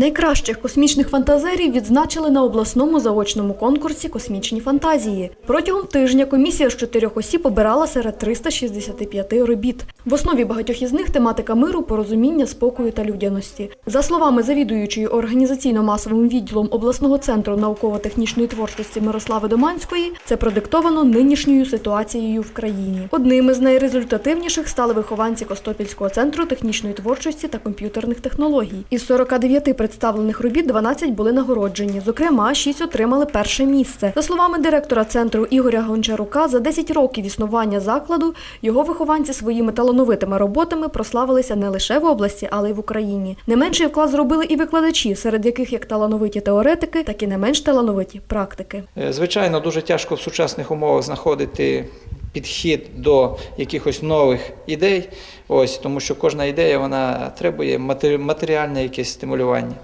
Найкращих космічних фантазерів відзначили на обласному заочному конкурсі Космічні фантазії. Протягом тижня комісія з чотирьох осіб обирала серед 365 робіт. В основі багатьох із них тематика миру, порозуміння, спокою та людяності. За словами завідуючої організаційно-масовим відділом обласного центру науково-технічної творчості Мирослави Доманської, це продиктовано нинішньою ситуацією в країні. Одним із найрезультативніших стали вихованці Костопільського центру технічної творчості та комп'ютерних технологій. Із 49 представлених робіт 12 були нагороджені. Зокрема, 6 отримали перше місце. За словами директора центру Ігоря Гончарука, за 10 років існування закладу його вихованці своїми талановитими роботами прославилися не лише в області, але й в Україні. Не менший вклад зробили і викладачі, серед яких як талановиті теоретики, так і не менш талановиті практики. Е, Звичайно, дуже тяжко в сучасних умовах знаходити підхід до якихось нових ідей, ось, тому що кожна ідея вона требує матері- матеріальне якесь стимулювання.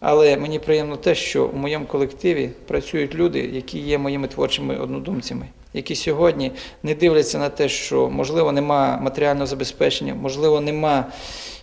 Але мені приємно те, що в моєму колективі працюють люди, які є моїми творчими однодумцями, які сьогодні не дивляться на те, що можливо нема матеріального забезпечення, можливо, нема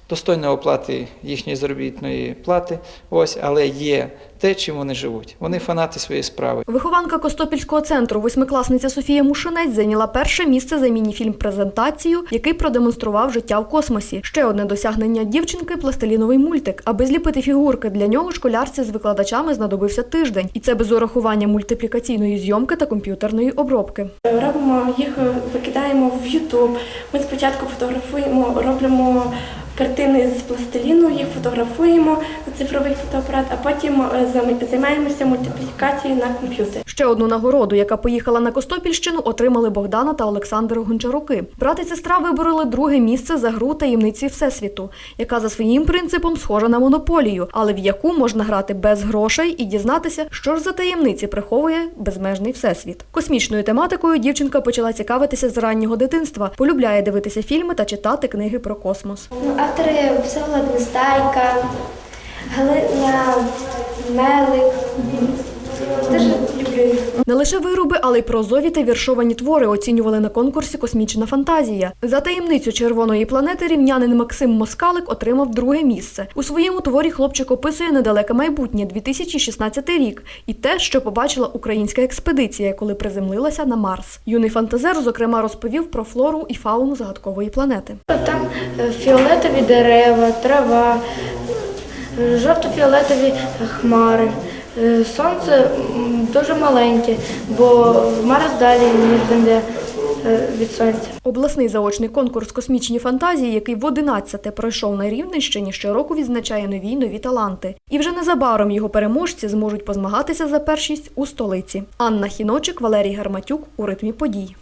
достойної оплати їхньої заробітної плати, ось, але є те, чим вони живуть. Вони фанати своєї справи. Вихованка Костопільського центру, восьмикласниця Софія Мушинець, зайняла перше місце за міні-фільм презентацію, який продемонстрував життя в космосі. Ще одне досягнення дівчинки пластиліновий мультик. Аби зліпити фігурки для нього школярці з викладачами знадобився тиждень, і це без урахування мультиплікаційної зйомки та комп'ютерної обробки. Робимо їх, викидаємо в YouTube. Ми спочатку фотографуємо, робимо картини з пластиліну, їх фотографуємо на цифровий фотоапарат, а потім е, займаємося мультиплікацією на комп'ютері. Ще одну нагороду, яка поїхала на Костопільщину, отримали Богдана та Олександр Гончаруки. Брат і сестра вибороли друге місце за гру таємниці Всесвіту, яка за своїм принципом схожа на монополію, але в яку можна грати без грошей і дізнатися, що ж за таємниці приховує безмежний всесвіт. Космічною тематикою дівчинка почала цікавитися з раннього дитинства, полюбляє дивитися фільми та читати книги про космос. Ну, автори Всеволод Нестайка, Галина Мелик. Дуже люблю їх. Не лише вироби, але й прозові та віршовані твори оцінювали на конкурсі Космічна фантазія. За таємницю червоної планети рівнянин Максим Москалик отримав друге місце. У своєму творі хлопчик описує недалеке майбутнє 2016 рік і те, що побачила українська експедиція, коли приземлилася на Марс. Юний фантазер, зокрема, розповів про флору і фауну загадкової планети. Там фіолетові дерева, трава, е, жовто-фіолетові хмари. Е, Сонце дуже маленьке, бо Марс далі, ніж Земля е, від сонця. Обласний заочний конкурс Космічні фантазії, який в 11-те пройшов на Рівненщині, щороку відзначає нові й нові таланти. І вже незабаром його переможці зможуть позмагатися за першість у столиці. Анна Хіночик, Валерій Гарматюк у ритмі подій.